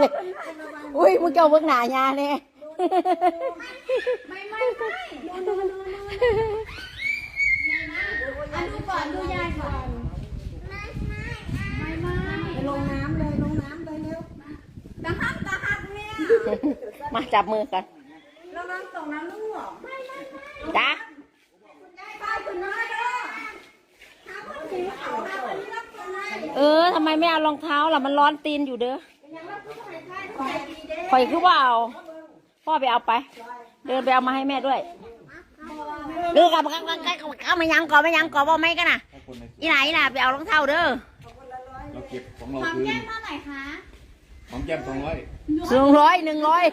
ว้ายบอกเลยอุ้ยมึงเจ้าเบิ่งหน้ายาเนี่ยไม่ไม่ไม่ดูดูดูดูอันดูก่อนดูยายก่อนไม่ไม่ไปลงน้ำเลยลงน้ำเลยเร็วตาหักตาหักเนี่ยมาจับมือกันระวังตกน้ำลูกไม่ไม่ไม่จ้าตายคุณน้อยเด้อหาคนหิวเขาหาคนที่รักคนไหนเออทำไมไม่เอารองเท้าล่ะมันร้อนตีนอยู่เด้อ ยังรักผู้ชายใช่ขอ ให้ดีเด้ข่อยคือว่าเอาพ่อไปเอาไป เดินไปเอามาให้แม่ด้วยเดือกับกับกับกับไม่ยังก่อนไม่ยังก่อนว่าไม่กันน่ะถ้าคนในอีไหนอีน่ะไปเอารองเท้าเด้อเราเก็บของเราความคืนแก้มเท่าไหร่คะของแก้มสองร้อยหนึ่งร้อยหนึ่งร้อย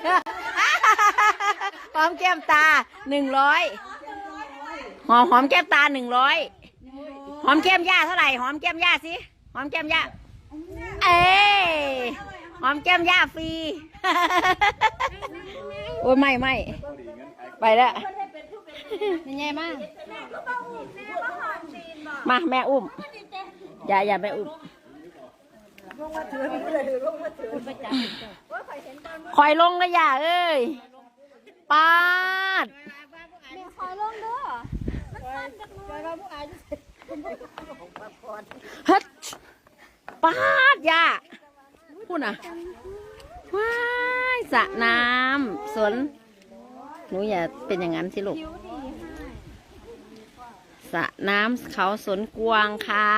หอมแก้มตาหนึ่งร้อยหอมหอมแก้มตาหนึ่งร้อยหอมแก้มย่าเท่าไหร่หอมแก้มย่าสิหอมแก้มย่าเอ้ย หอมแก้มย่าฟรี โอ้ยไม่ไม่ไปแล้วเป็นไงบ้างมาแม่อุ้มอย่าอย่าแม่อุ้มลงมาถือเลยลงมาถือคอยลงก็อย่าเอ้ยปาดขอลงเด้อเฮ็ดปาดอย่า พูดน่ะว้ายสระน้ำสวนหนูอย่าเป็นอย่างนั้นสิลูกสระน้ำเขาสวนกวางค่ะ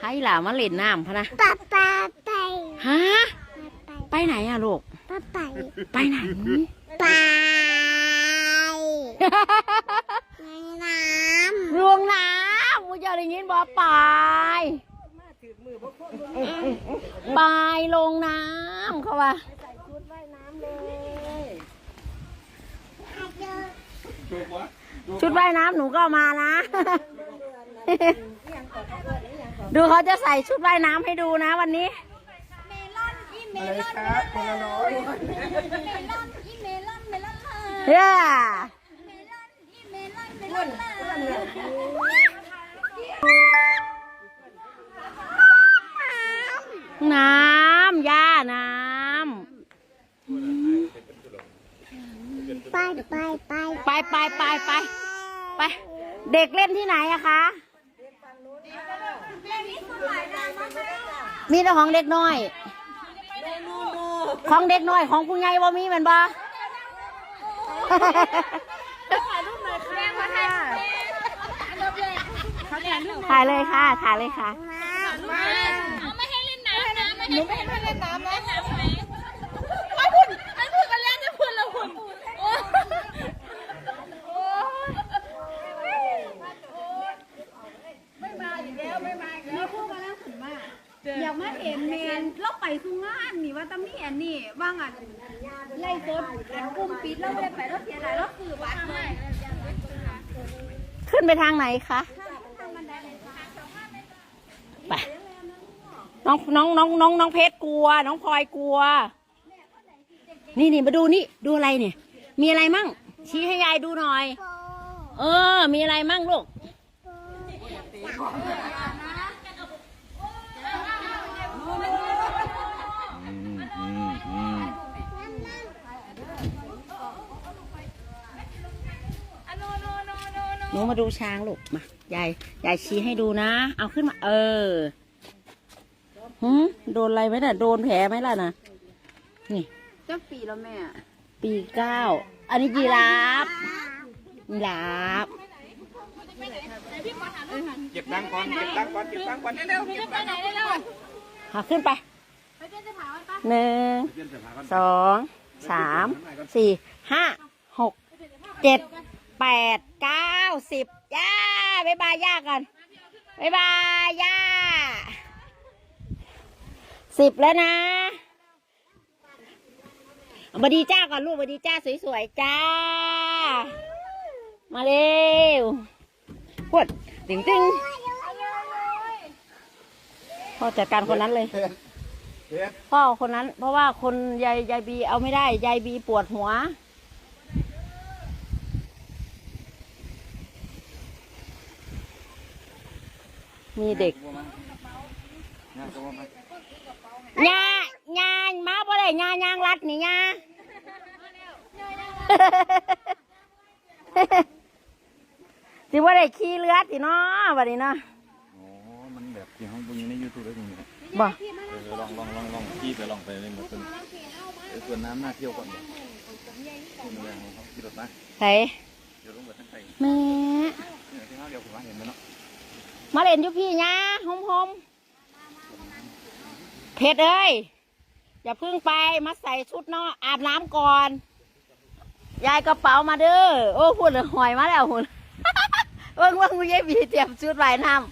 ให้หลามาเล่นน้ำพะนะป้าป้าไปฮะไปไหนอะลูกป้าไปไปไหนไปในน้ำรวงน้ำมูจะได้ยินบอกไปไปลงน้ำเขาว่าชุดว่ายน้ำหนูก็เอามานะ ดูเขาจะใส่ชุดว่ายน้ำให้ดูนะวันนี้เมลอนอีเมอะไรลอนครับคนละร้อยเมลอนอีเมลอนเมลอนเลยเฮ้ยเมลอนอีเมลอนเมลอนเลย น้ำย่าน้ไปไปไปำไปไปไปไปไป เด็กเล่นที่ไหนอะคะเล่นนี้สมัยนานมากเลยมีแต่ของเด็กน้อย ของเด็กน้อยของผู้ใหญ่บ่มีแมันบ่ถ่ายรูปหน่อยค่ะมาถ่ายเขาถ่ายรูปถ่ายเลยค่ะ ถ่ายเลยค่ะ เอาไม่ให้เล่นน้ำนะไม่ให้ม่ให้เล่นน้ำนะไหมไม่พูดไม่พูดกันแล้วจะพูดแล้วคุณโอ้ไม่มาอีกแล้วไม่มาอีกแล้วพูดกันแล้วถึงมากอยากมาเห็นแมนเราไปทุงงานนี่ว่าตะมีอันนี่ว่างอะไล่สดกลุ่มปิดแล้วไม่ไปแล้วเสียดายแล้วคือบัตรเลยขึ้นไปทางไหนคะ ไป น้องน้องน้องน้องน้องเพชรกลัว น้องพลอยกลัว นี่นี่มาดูนี่ดูอะไรเนี่ย มีอะไรมั่ง ชี้ให้ยายดูหน่อย เออ มีอะไรมั่งลูกอืมอืมอืมหนูมาดูช้างลูกมายายยายชี้ให้ดูนะ เอาขึ้นมา เออ หืมโดนอะไรไหมน่ะ โดนแผลไหมล่ะนะนี่ เจ้าปีแล้วแม่ ปีเก้า อันนี้ยีราฟยีราฟเก็บตังค์ก่อน เก็บตังค์ก่อน เก็บตังค์ก่อนเร็วๆเก็บตังค์หาขึ้นไปหนึ่งเปลี่ยนเสื้อผ้าก่อนสองสามสี่ห้าหกเจ็ดแปดเก้าสิบย่าบ๊ายบายย่ากันบ๊ายบายย่า สิบแล้วนะเอาบดีจ้าก่อนลูกบดีจ้าสวยๆจ้า มาเร็วพวดติงติงพ่อจัดการคนนั้นเลยพ่อคนนั้น เพราะว่าคนยายยายบีเอาไม่ได้ยายบีปวดหัวมีเด็ก งานก็ว่ามาญาญามาบ่ได้ญายางรัดนี่ญาสิว่าได้ขี่เรือสิเนาะบัดนี้เนาะอ๋อ มันแบบที่เขาดูในยูทูบได้ตรงนี้บ่เออลองลองลองลองขี่ไปลองไปเลยเหมือนเป็นเออส่วนน้ำน่าเที่ยวก่อนบ่ส่วนแรงของเขาขี่รถนะไสเดี๋ยวลงไปทั้งไทยแม่เนี่ยที่เขาเดี๋ยวผมว่าเห็นไหมเนาะมาเล่นอยู่พี่ญาหอมๆ เพชรเอ้ย อย่าเพึ่งไปมาใส่ชุดนาะอาบน้ำก่อน ยายกระเป๋ามาเด้อ โอ้พูดเลยหอยมาแล้วหุ่นเบิ่งเบิ่งยายบีเตรียมชุดว่ายน้ำ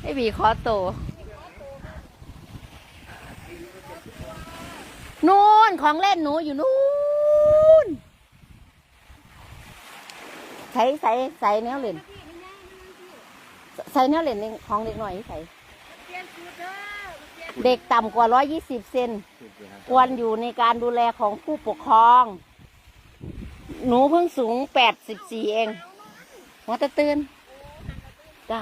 ไอ้บีขอโตวนู่นของเล่นหนูอยู่นู่นใส่ใส่ใส่แนวเล่น ใส่แนวเล่นของเด็กหน่อยใส่เด็กต่ำกว่าร้อยยี่สิบเซนสุดเลยครับควรอยู่ในการดูแลของผู้ปกครอง หนูเพิ่งสูงแปดสิบสี่เองหัวตะตื่นจ้ะ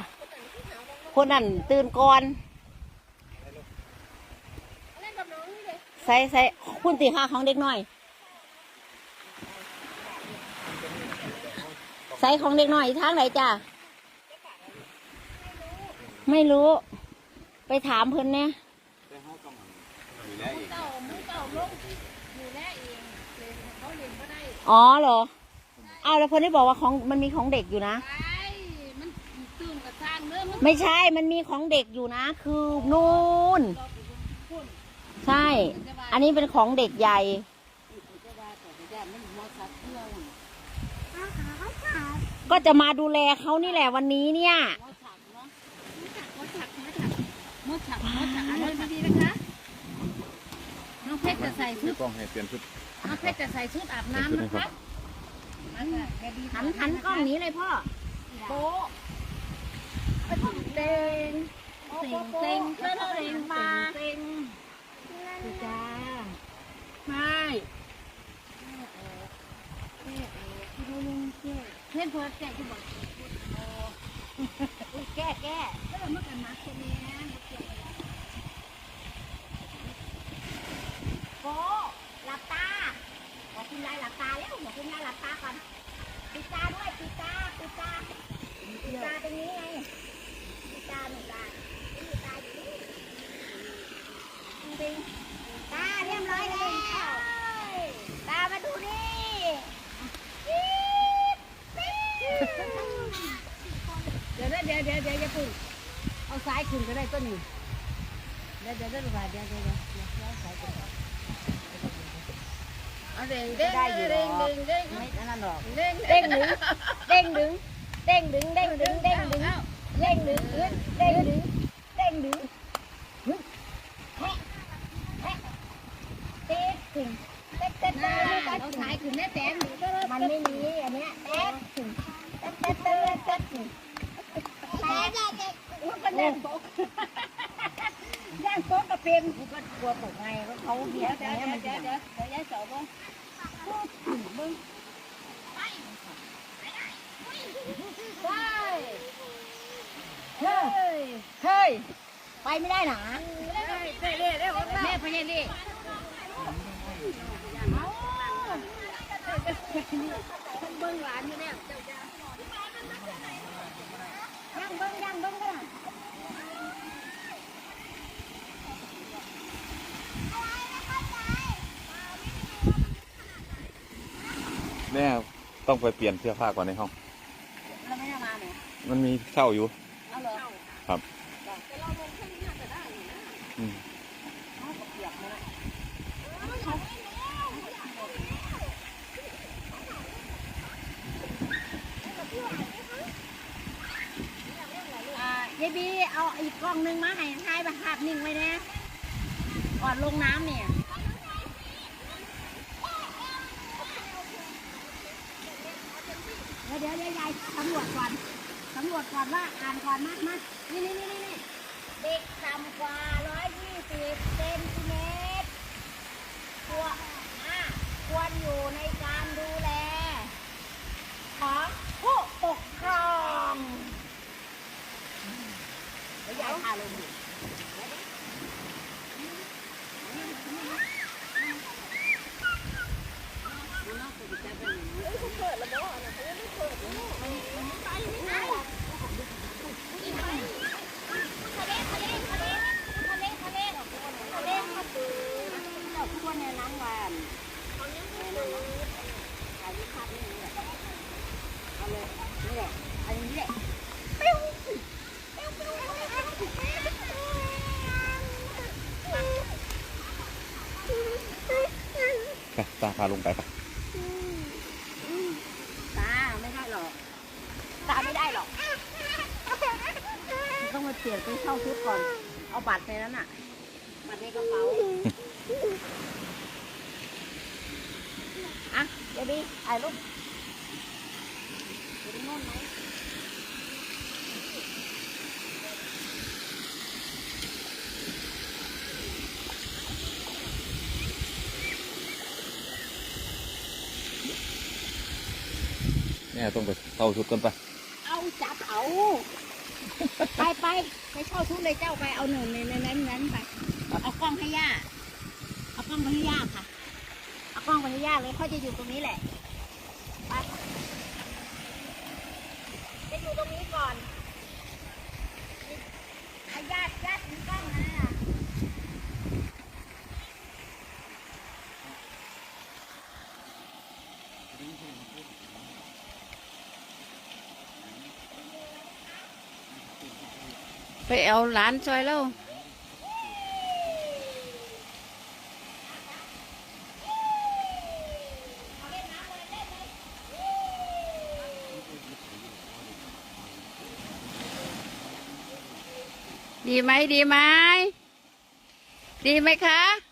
คนนั้นตื่นก่อนใส่ใส่คุณตีค่าของเด็กน้อยใส่ของเด็กน้อยทางไหนจ้ะ ไม่รู้ ไปถามเพิ่นเนี่ยแต่เขาต้องอยู่แล้วอีกอ๋อเหรอเอาแล้วคนที่บอกว่าของมันมีของเด็กอยู่นะมันตื่นกระซ่างเด้อมันไม่ใช่มันมีของเด็กอยู่นะ คือนู่นใช่ อันนี้เป็นของเด็กใหญ่ก็จะมาดูแลเขานี่แหละวันนี้เนี่ย มดฉักอันนี้ดีนะคะน้องเพชรจะใส่ชุพี่ดป้องให้เปลี่ยนชุดน้องเพชรจะใส่ชุดอาบน้ำนะคะหันหันกล้องหนี้เลยพ่อโป๊ะเต็งเต็งเต็งเต็งเต็งมาเต็งจ้าไม่เพื่อนเพื่อนแกที่บอก แก้แก้ก็เลยมากันมาคนนี้โป๊ะหลับตาบอกคุณยายหลับตาแล้วบอกคุณยายหลับตาก่อนปิดตาด้วยปิดตาปิดตาปิดตาตรงนี้ไงปิดตาหนึ่งตาปิดตาอยู่นี่จริงตาเรียบร้อยแล้วตามาดูนี่เดี๋ยวนะเดี๋ยวเดี๋ยวเดี๋ยวอย่าพึ่งเอาซ้ายขึ้นก็ได้ก็นี่เดี๋ยวเดี๋ยวเดี๋ยวเดี๋ยวเดี๋ยวเดี๋ยวเดี๋ยวเอาซ้ายขึ้นก่อนเอาเด้งเด้งเด้งเด้งเด้งไม่นั่นหรอกเด้งเด้งดึงเด้งดึงเด้งดึงเด้งดึงเด้งดึงเด้งดึงเด้งดึงเด้งดึงแฮะแฮะเต๊ดถึงเต๊ดเต๊ดน่าเต๊ดเอาสายขึ้นแม่แตนมันไม่มี แต๊ดมันก็แน่นโต๊ะย่งโต๊ะก็เป็นกูก็กลัวตกไงว่าเขาเหี้ยเดี๋ยวเนี้ยเดี๋ยวเดี๋ยวเดี๋ยวเดี๋ยวยายสอบบ้างมึงไปเฮ้ยเฮ้ยไปไม่ได้หนาเต้เล่เล่แม่พญาเล่เบิ้งหลานอยู่เนี่ยเจ้าจ้า ย่างเบิ้งย่างเบิ้งก็ได้ แม่ ต้องไปเปลี่ยนเสื้อผ้าก่อนในห้อง เราไม่ได้มาเนี่ยมันมีเช่าอยู่ เอาเหรอครับอืมอ่ายายบีเอาอีกกล้องหนึงมาให้ถ่ายภาพนิ่งไว้นะก่อนลงน้ำเนี่ย เดี๋ยวเดี๋ยวเดี๋ยวยายสำรวจก่อนสำรวจก่อนว่าอ่านก่อนมากมานี่นี่นี่นี่เด็กต่ำกว่า 120เซนติเมตรควรอะควรอยู่ในการดูแล ของผู้ปกครองยายพาลงดิเจ้าทั่วในน้ำวันอายุคัดนี่แหละเอาเลยนี่แหละอันนี้แหละ ไป ตาพาลงไปปะตาไม่ได้หรอก ตาไม่ได้หรอก ต้องมาเปลี่ยนไปเช่าชุดก่อน เอาบัตรในนั้นน่ะบัตรในกระเป๋า อะเดี๋ยวดีถ่ายรูปเดี๋ยวดีโน่นไหม แม่ต้องไปเข้าชุดกันปะเอาจับเอา ไปไปไปเช่าชุดเลยเจ้าไปเอาหนึ่งในในนั้นนั้นไป เอากล้องให้ย่า เอากล้องไปให้ย่าค่ะ เอากล้องไปให้ย่าเลยเขาจะอยู่ตรงนี้แหละ ไป จะอยู่ตรงนี้ก่อนให้ญาติญาติถือกล้องนะ ไปเอาหลานซอยแล้วดีไหมดีไหมดีไหมคะ